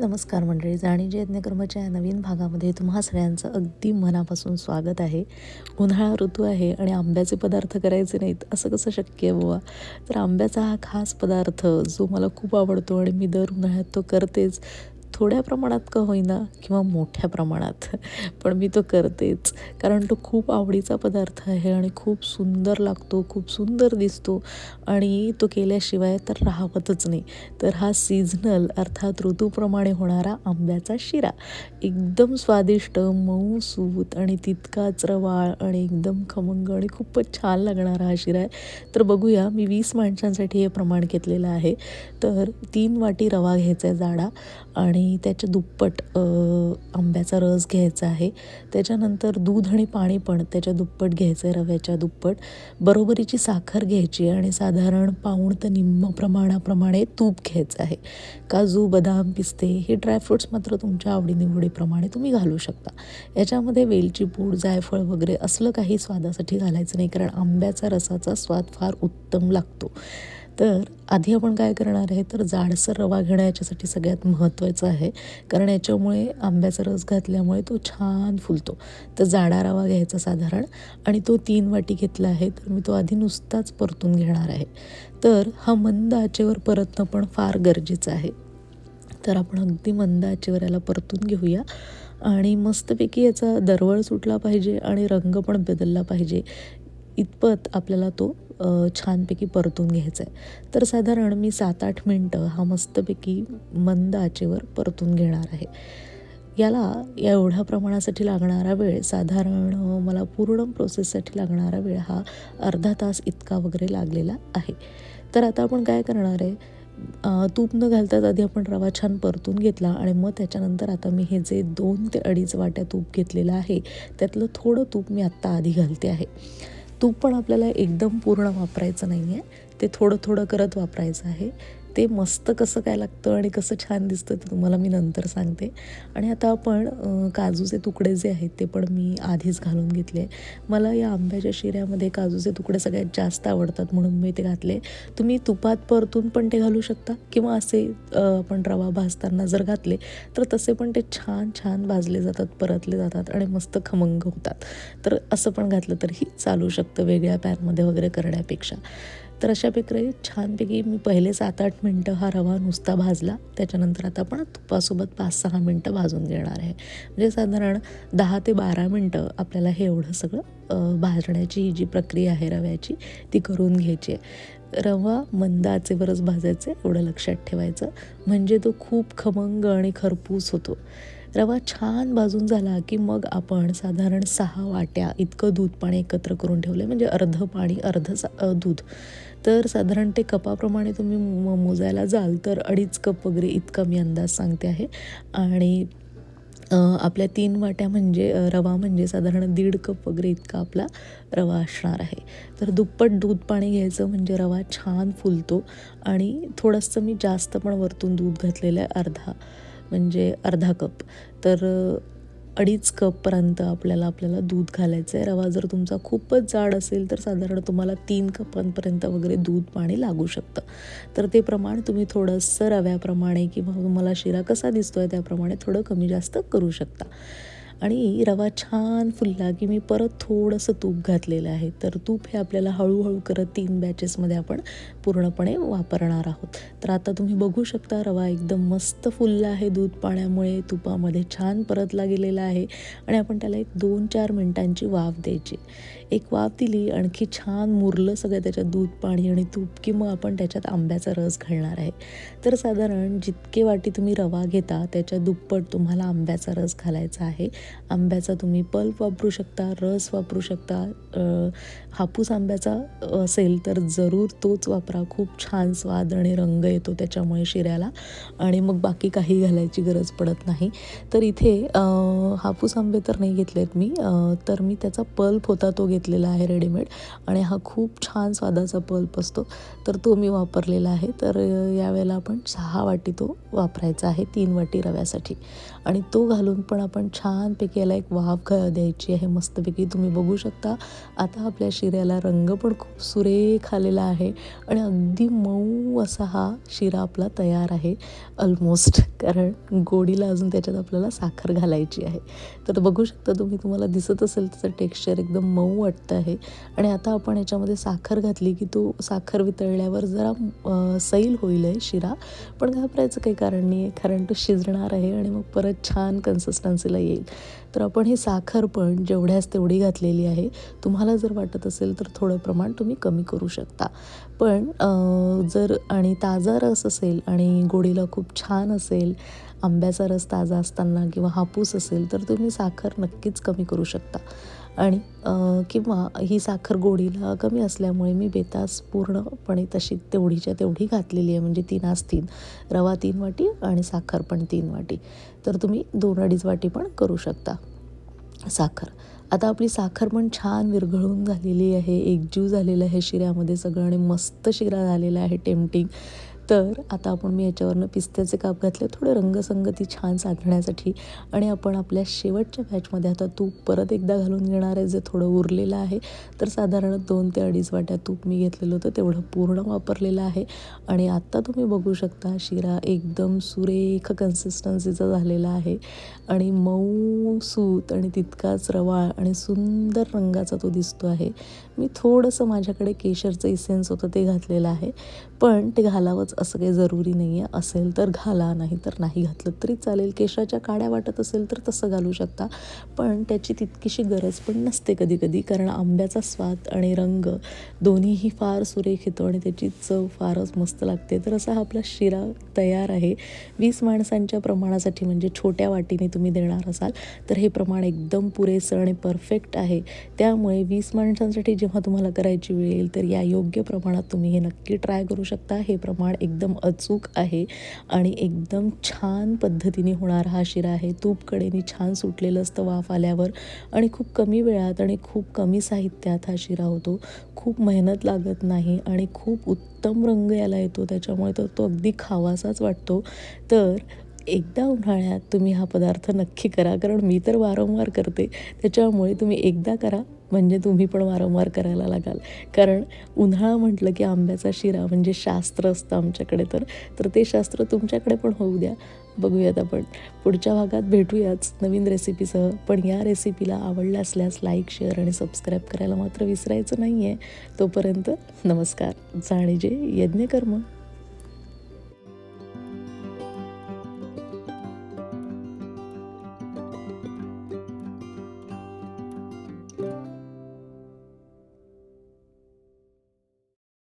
नमस्कार मंडळी जाणीचे यज्ञकर्माच्या या नवीन भागामध्ये तुम्हा सगळ्यांचं अगदी मनापासून स्वागत आहे. उन्हाळा ऋतू आहे आणि आंब्याचे पदार्थ करायचे नाहीत असं कसं शक्य आहे बुवा? तर आंब्याचा हा खास पदार्थ जो मला खूप आवडतो आणि मी दर उन्हाळ्यात तो करतेच. थोड्या प्रमाणात का होईना किंवा मोठ्या प्रमाणात. पण मी तो करतेच. कारण तो खूप आवडीचा पदार्थ आहे आणि खूप सुंदर लागतो खूप सुंदर दिसतो. आणि तो केल्याशिवाय तर राहावतच नाही. तर हा सीझनल अर्थात ऋतूप्रमाणे होणारा आंब्याचा शिरा. एकदम स्वादिष्ट मऊ सूत आणि तितकाच रवाळ आणि एकदम खमंग आणि खूपच छान लागणारा हा शिरा आहे. तर बघूया मी वीस माणसांसाठी हे प्रमाण घेतलेलं आहे. तर तीन वाटी रवा घ्यायचा आहे जाडा. आणि त्याच्या दुप्पट आंब्याचा रस घ्यायचा आहे. त्याच्यानंतर दूध आणि पाणी पण त्याच्या दुप्पट घ्यायचं आहे रव्याच्या दुप्पट. बरोबरीची साखर घ्यायची आणि साधारण पाऊण तर निम्म प्रमाणाप्रमाणे तूप घ्यायचं आहे. काजू बदाम पिस्ते हे ड्रायफ्रुट्स मात्र तुमच्या आवडीनिवडीप्रमाणे तुम्ही घालू शकता. याच्यामध्ये वेलची पूड जायफळ वगैरे असलं काही स्वादासाठी घालायचं नाही कारण आंब्याचा रसाचा स्वाद फार उत्तम लागतो. तर आधी आपण काय करणार आहे तर जाडसर रवा घेणं याच्यासाठी सगळ्यात महत्त्वाचं आहे. कारण याच्यामुळे आंब्याचा रस घातल्यामुळे तो छान फुलतो. तर जाडा रवा घ्यायचा साधारण. आणि तो तीन वाटी घेतला आहे तर मी तो आधी नुसताच परतून घेणार आहे. तर हा मंद आचेवर परतणं पण फार गरजेचं आहे. तर आपण अगदी मंद आचेवर याला परतून घेऊया. आणि मस्तपैकी याचा दरवळ सुटला पाहिजे आणि रंग पण बदलला पाहिजे. इतपत आपल्याला तो छानपैकी परतून घ्यायचं आहे तर साधारण मी सात आठ मिनटं हा मस्तपैकी मंद आचेवर परतून घेणार आहे. याला या एवढ्या प्रमाणासाठी लागणारा वेळ साधारण मला पूर्ण प्रोसेससाठी लागणारा वेळ हा अर्धा तास इतका वगैरे लागलेला आहे. तर आता आपण काय करणार आहे? तूप न घालताच आधी आपण रवा छान परतून घेतला आणि मग त्याच्यानंतर आता मी हे जे दोन ते अडीच वाट्या तूप घेतलेलं आहे त्यातलं थोडं तूप मी आत्ता आधी घालते आहे. तूप पण आपल्याला एकदम पूर्ण वापरायचं नाही आहे ते थोडं थोडं करत वापरायचं आहे. ते मस्त कसं काय लागतं आणि कसं छान दिसतं ते तुम्हाला मी नंतर सांगते. आणि आता आपण काजूचे तुकडे जे आहेत ते पण मी आधीच घालून घेतले. मला या आंब्याच्या शिऱ्यामध्ये काजूचे तुकडे सगळ्यात जास्त आवडतात म्हणून मी ते घातले. तुम्ही तुपात परतून पण ते घालू शकता किंवा असे आपण रवा भाजताना जर घातले तर तसे पण ते छान छान भाजले जातात परतले जातात आणि मस्त खमंग होतात. तर असं पण घातलं तरीही चालू शकतं वेगळ्या पॅनमध्ये वगैरे करण्यापेक्षा. तर अशा प्रकारे छानपैकी मी पहिले सात आठ मिनटं हा रवा नुसता भाजला. त्याच्यानंतर आता आपण तुपासोबत पाच सहा मिनटं भाजून घेणार आहे. म्हणजे साधारण दहा ते बारा मिनटं आपल्याला हे एवढं सगळं भाजण्याची ही जी प्रक्रिया आहे रव्याची ती करून घ्यायची आहे. रवा मंद आचेवरच भाजायचे एवढं लक्षात ठेवायचं. म्हणजे तो खूप खमंग आणि खरपूस होतो. रवा छान भाजून झाला की मग आपण साधारण सहा वाट्या इतकं दूध पाणी एकत्र करून ठेवलं म्हणजे अर्धं पाणी अर्धं सा दूध. तर साधारण ते कपाप्रमाणे तुम्ही मोजायला जाल तर अडीच कप वगैरे इतका मी अंदाज सांगते आहे. आणि आपल्या तीन वाट्या म्हणजे रवा म्हणजे साधारण दीड कप वगैरे इतका आपला रवा असणार आहे. तर दुप्पट दूध पाणी घ्यायचं म्हणजे रवा छान फुलतो. आणि थोडंसं मी जास्त पण वरतून दूध घातलेलं आहे अर्धा म्हणजे अर्धा कप. तर अडीच कपपर्यंत आपल्याला आपल्याला दूध घालायचं आहे. रवा जर तुमचा खूपच जाड असेल तर साधारण तुम्हाला तीन कपांपर्यंत वगैरे दूध पाणी लागू शकतं. तर ते प्रमाण तुम्ही थोडंसं रव्याप्रमाणे किंवा तुम्हाला शिरा कसा दिसतो आहे त्याप्रमाणे थोडं कमी जास्त करू शकता. आणि रवा छान फुलला की मी परत थोडंसं तूप घातलेलं आहे. तर तूप हे आपल्याला हळूहळू करत तीन बॅचेसमध्ये आपण पूर्णपणे वापरणार आहोत. तर आता तुम्ही बघू शकता रवा एकदम मस्त फुलला आहे दूध पाण्यामुळे तुपामध्ये छान परतला गेलेला आहे आणि आपण त्याला एक दोन चार मिनटांची वाफ द्यायची. एक वाफ दिली आणखी छान मुरलं सगळं त्याच्यात दूध पाणी आणि तूप की मग आपण त्याच्यात आंब्याचा रस घालणार आहे. तर साधारण जितके वाटी तुम्ही रवा घेता त्याच्या दुप्पट तुम्हाला आंब्याचा रस घालायचा आहे. आंब्याचा तुम्ही पल्प वापरू शकता रस वापरू शकता. हापूस आंब्याचा असेल तर जरूर तोच वापरा. खूप छान स्वाद आणि रंग येतो त्याच्यामुळे शिऱ्याला. आणि मग बाकी काही घालायची गरज पडत नाही. तर इथे हापूस आंबे तर नाही घेतलेत मी. तर मी त्याचा पल्प होता तो घेत घेतलेला आहे रेडीमेड आणि हा खूप छान स्वादाचा पल्प असतो. तर तो मी वापरलेला आहे. तर यावेळेला आपण सहा वाटी तो वापरायचा आहे तीन वाटी रव्यासाठी. आणि तो घालून पण आपण छानपैकी याला एक वाफ घ द्यायची आहे मस्तपैकी. तुम्ही बघू शकता. आता आपल्या शिऱ्याला रंग पण खूप सुरेख आलेला आहे आणि अगदी मऊ असा हा शिरा आपला तयार आहे. ऑलमोस्ट कारण गोडीला अजून त्याच्यात आपल्याला साखर घालायची आहे. तर बघू शकता तुम्ही तुम्हाला दिसत असेल त्याचं टेक्स्चर एकदम मऊ वाटतं आहे. आणि आता आपण याच्यामध्ये साखर घातली की तो साखर वितळल्यावर जरा सैल होईल आहे शिरा. पण घाबरायचं काही कारण नाही आहे कारण तो शिजणार आहे आणि मग परत छान कन्सिस्टन्सीला येईल. तर आपण ही साखर पण जेवढ्यास तेवढी घातलेली आहे तुम्हाला जर वाटत असेल तर थोडं प्रमाण तुम्ही कमी करू शकता. पण जर आणि ताजा रस असेल आणि गोडीला खूप छान असेल आंब्याचा रस ताजा असताना किंवा हापूस असेल तर तुम्ही साखर नक्कीच कमी करू शकता. आणि किंवा ही साखर गोडीला कमी असल्यामुळे मी बेतास पूर्णपणे तशी तेवढीच्या तेवढी घातलेली आहे. म्हणजे तीन आज तीन रवा तीन वाटी आणि साखर पण तीन वाटी. तर तुम्ही दोन अडीच वाटी पण करू शकता साखर. आता आपली साखर पण छान विरघळून झालेली आहे. एकजीव झालेलं आहे शिऱ्यामध्ये सगळं आणि मस्त शिरा झालेला आहे. टेम्पटिंग तर आता आपण मी याच्यावरनं पिस्त्याचे काप घातले. थोडं रंगसंगती छान साधण्यासाठी. आणि आपण आपल्या शेवटच्या बॅचमध्ये आता तूप परत एकदा घालून घेणार आहे. जे थोडं उरलेलं आहे. तर साधारण दोन ते अडीच वाट्या तूप मी घेतलेलं होतं. तेवढं पूर्ण वापरलेलं आहे. आणि आत्ता तुम्ही बघू शकता शिरा एकदम सुरेख कन्सिस्टन्सीचा झालेला आहे. आणि मऊ सूत आणि तितकाच रवाळ आणि सुंदर रंगाचा तो दिसतो आहे. मी थोडंसं माझ्याकडे केशरचं इसेन्स होतं ते घातलेलं आहे. पण ते घालावंच असं काही जरुरी नाही आहे असेल तर घाला नाही तर नाही घातलं तरी चालेल. केशाच्या काड्या वाटत असेल तर तसं घालू शकता. पण त्याची तितकीशी गरज पण नसते कधी कधी कारण आंब्याचा स्वाद आणि रंग दोन्हीही फार सुरेख येतो आणि त्याची चव फारच मस्त लागते. तर असा हा आपला शिरा तयार आहे. वीस माणसांच्या प्रमाणासाठी म्हणजे छोट्या वाटीने तुम्ही देणार असाल तर हे प्रमाण एकदम पुरेसं आणि परफेक्ट आहे. त्यामुळे वीस माणसांसाठी जेव्हा तुम्हाला करायची वेळ येईल तर या योग्य प्रमाणात तुम्ही हे नक्की ट्राय करू शकता. हे प्रमाण एक एकदम अचूक आहे आणि एकदम छान पद्धतीने होणारा हा शिरा आहे. तूप कडेने छान सुटलेलं असतं वाफ आल्यावर आणि खूप कमी वेळात आणि खूप कमी साहित्यात हा शिरा होतो. खूप मेहनत लागत नाही आणि खूप उत्तम रंग याला येतो. त्याच्यामुळे तर तो अगदी खावासाच वाटतो. तर एकदा उन्हाळ्यात तुम्ही हा पदार्थ नक्की करा कारण मी तर वारंवार करते. त्याच्यामुळे तुम्ही एकदा करा म्हणजे तुम्ही पण वारंवार करायला लागाल. कारण उन्हाळा म्हटलं की आंब्याचा शिरा म्हणजे शास्त्र असतं आमच्याकडे तर. तर ते शास्त्र तुमच्याकडे पण होऊ द्या. बघूयात आपण. पुढच्या भागात भेटूयाच नवीन रेसिपीसह. पण या रेसिपीला आवडल्या असल्यास लाईक शेअर आणि सबस्क्राईब करायला मात्र विसरायचं नाही आहे तोपर्यंत नमस्कार. जाणीजे यज्ञकर्म.